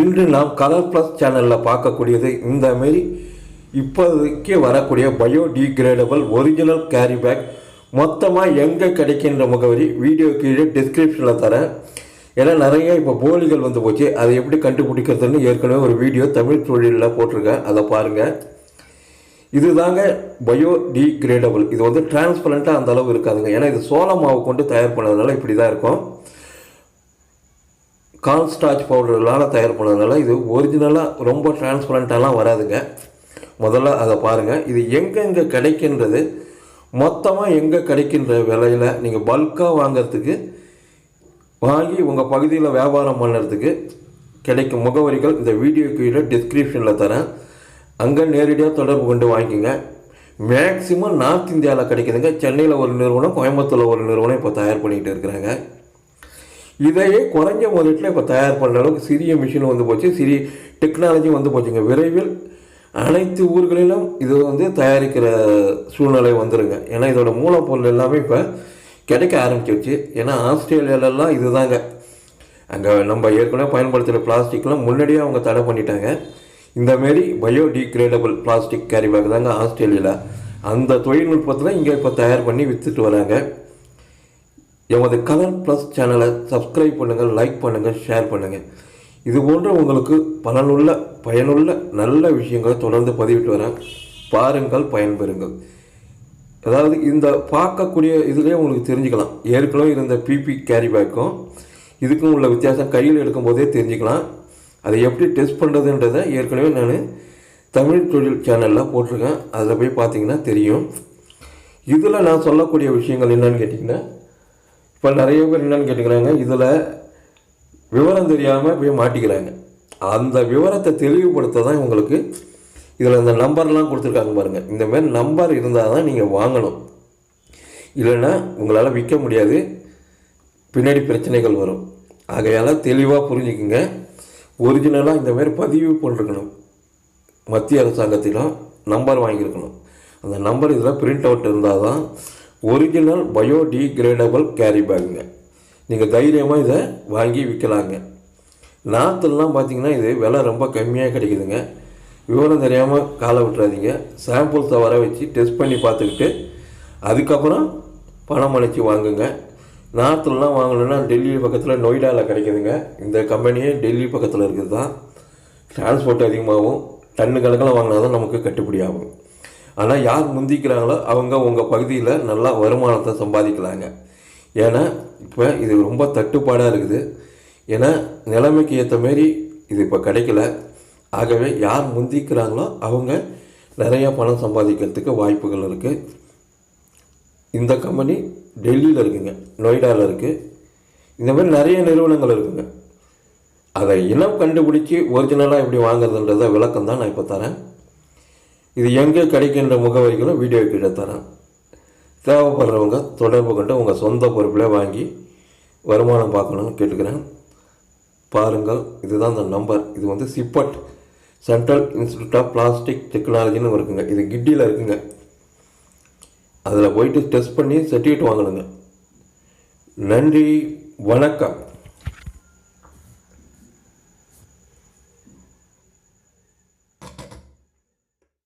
இன்று நாம் colour plus சேனலில் பார்க்கக்கூடியது இந்த மாரி இப்போதைக்கு வரக்கூடிய பயோடிகிரேடபிள் ஒரிஜினல் கேரி பேக் மொத்தமாக எங்கே கிடைக்கின்ற முகவரி வீடியோ கீழே டிஸ்கிரிப்ஷனில் தரேன். ஏன்னா நிறைய இப்போ போலிகள் வந்து போச்சு. அதை எப்படி கண்டுபிடிக்கிறதுன்னு ஏற்கனவே ஒரு வீடியோ தமிழ் தொழிலில் போட்டிருக்கேன். அதை பாருங்கள் இதுதாங்க பயோடிகிரேடபிள் இது வந்து டிரான்ஸ்பரண்ட்டாக அந்த அளவு இருக்காதுங்க. ஏன்னா இது சோள மாவு கொண்டு தயார் பண்ணதுனால இப்படி தான் இருக்கும். கான்ஸ்டாச் பவுடர்களால் தயார் பண்ணதுனால இது ஒரிஜினலாக ரொம்ப டிரான்ஸ்பரண்ட்டாலாம் வராதுங்க. முதல்ல அதை பாருங்கள் இது எங்கெங்கே கிடைக்கின்றது? மொத்தமாக எங்கே கிடைக்கின்ற விலையில் நீங்கள் பல்காக வாங்குறதுக்கு வாங்கி உங்கள் பகுதியில் வியாபாரம் பண்ணுறதுக்கு கிடைக்கும் முகவரிகள் இந்த வீடியோ கீழே டிஸ்கிரிப்ஷனில் தரேன். அங்கே நேரடியாக தொடர்பு கொண்டு வாங்கிக்கோங்க. மேக்சிமம் நார்த் இந்தியாவில் கிடைக்குதுங்க. சென்னையில் ஒரு நிறுவனம் கோயம்புத்தூரில் ஒரு நிறுவனம் இப்போ தயார் பண்ணிக்கிட்டு இருக்கிறாங்க. இதையே குறைஞ்ச முதலீட்டில் இப்போ தயார் பண்ணுற அளவுக்கு சிறிய மிஷின் வந்து போச்சு. சிறிய டெக்னாலஜி வந்து போச்சுங்க. விரைவில் அனைத்து ஊர்களிலும் இது வந்து தயாரிக்கிற சூழ்நிலை வந்துருங்க. ஏன்னா இதோட மூலப்பொருள் எல்லாமே இப்போ கிடைக்க ஆரம்பிச்சிருச்சு. ஏன்னா ஆஸ்திரேலியாலெல்லாம் இதுதாங்க. அங்கே நம்ம ஏற்கனவே பயன்படுத்துகிற பிளாஸ்டிக்லாம் முன்னாடியே அவங்க தடை பண்ணிட்டாங்க. இந்தமாரி பயோடிக்ரேடபிள் பிளாஸ்டிக் கேரி பேக் தாங்க ஆஸ்திரேலியாவில் அந்த தொழில்நுட்பத்தில் இங்கே இப்போ தயார் பண்ணி விற்றுட்டு வராங்க. எமது கலர் ப்ளஸ் சேனலை சப்ஸ்கிரைப் பண்ணுங்கள் லைக் பண்ணுங்கள் ஷேர் பண்ணுங்கள் இது போன்ற உங்களுக்கு பலனுள்ள பயனுள்ள நல்ல விஷயங்களை தொடர்ந்து பதிவிட்டு வரேன் பாருங்கள் பயன்பெறுங்கள். அதாவது இந்த பார்க்கக்கூடிய இதுலேயே உங்களுக்கு தெரிஞ்சுக்கலாம். ஏற்கனவே இருந்த பிபி கேரி பேக்கும் இதுக்கும் உள்ள வித்தியாசம் கையில் எடுக்கும்போதே தெரிஞ்சுக்கலாம். அதை எப்படி டெஸ்ட் பண்ணுறதுன்றதை ஏற்கனவே நான் தமிழ் தொழில் சேனலில் போட்டிருக்கேன். அதில் போய் பார்த்தீங்கன்னா தெரியும். இதில் நான் சொல்லக்கூடிய விஷயங்கள் என்னன்னு கேட்டிங்கன்னா இப்போ நிறைய பேர் என்னென்னு கேட்டுக்கிறாங்க. இதில் விவரம் தெரியாமல் போய் மாட்டிக்கிறாங்க. அந்த விவரத்தை தெளிவுபடுத்த தான் உங்களுக்கு இதில் இந்த நம்பர்லாம் கொடுத்துருக்காங்க பாருங்கள் இந்தமாரி நம்பர் இருந்தால் தான் நீங்கள் வாங்கணும். இல்லைன்னா உங்களால் விற்க முடியாது. பின்னாடி பிரச்சனைகள் வரும். ஆகையால் தெளிவாக புரிஞ்சுக்குங்க. ஒரிஜினலாக இந்தமாரி பதிவு பண்ணிருக்கணும் மத்திய அரசாங்கத்திலும் நம்பர் வாங்கியிருக்கணும். அந்த நம்பர் இதில் பிரிண்ட் அவுட் இருந்தால் தான் ஒரிஜினல் பயோடிகிரேடபிள் கேரி பேக்குங்க நீங்கள் தைரியமாக இதை வாங்கி விற்கலாங்க நாற்றுலாம் பார்த்தீங்கன்னா இது விலை ரொம்ப கம்மியாக கிடைக்குதுங்க. விவரம் தெரியாமல் காலை விட்டுறாதீங்க. சாம்பிள்ஸை வர வச்சு டெஸ்ட் பண்ணி பார்த்துக்கிட்டு அதுக்கப்புறம் பணம் அனுப்பிச்சு வாங்குங்க. நாற்றுலாம் வாங்கணுன்னா டெல்லி பக்கத்தில் நொய்டாவில் கிடைக்குதுங்க. இந்த கம்பெனியே டெல்லி பக்கத்தில் இருக்குது தான் டிரான்ஸ்போர்ட் அதிகமாகும். டன்னு கணக்கில் வாங்கினா தான் நமக்கு கட்டுப்படி ஆகும். ஆனால் யார் முந்திக்கிறாங்களோ அவங்க உங்கள் பகுதியில் நல்லா வருமானத்தை சம்பாதிக்கலாங்க. ஏன்னா இப்போ இது ரொம்ப தட்டுப்பாடாக இருக்குது. ஏன்னா நிலைமைக்கு ஏற்ற மாரி இது இப்போ கிடைக்கல. ஆகவே யார் முந்திக்கிறாங்களோ அவங்க நிறையா பணம் சம்பாதிக்கிறதுக்கு வாய்ப்புகள் இருக்குது இந்த கம்பெனி டெல்லியில் இருக்குங்க நொய்டாவில் இருக்குது இந்த மாதிரி நிறைய நிறுவனங்கள் இருக்குங்க. அதை இனம் கண்டுபிடிச்சி ஒரிஜினலாக எப்படி வாங்குறதுன்றத விளக்கம் தான் நான் இப்போ தரேன். இது எங்கே கிடைக்கின்ற முகவரிகளும் வீடியோ கீழே தரேன் தேவைப்படுறவங்க தொடர்பு கொண்டு உங்கள் சொந்த பொறுப்பில் வாங்கி வருமானம் பார்க்கணும்னு கேட்டுக்கிறேன். பாருங்கள் இதுதான் அந்த நம்பர் இது வந்து CIPET central institute of plastic டெக்னாலஜின்னு இருக்குங்க. இது கிட்டியில் இருக்குங்க. அதில் போயிட்டு டெஸ்ட் பண்ணி சர்டிஃபிகேட் வாங்கணுங்க. நன்றி வணக்கம்.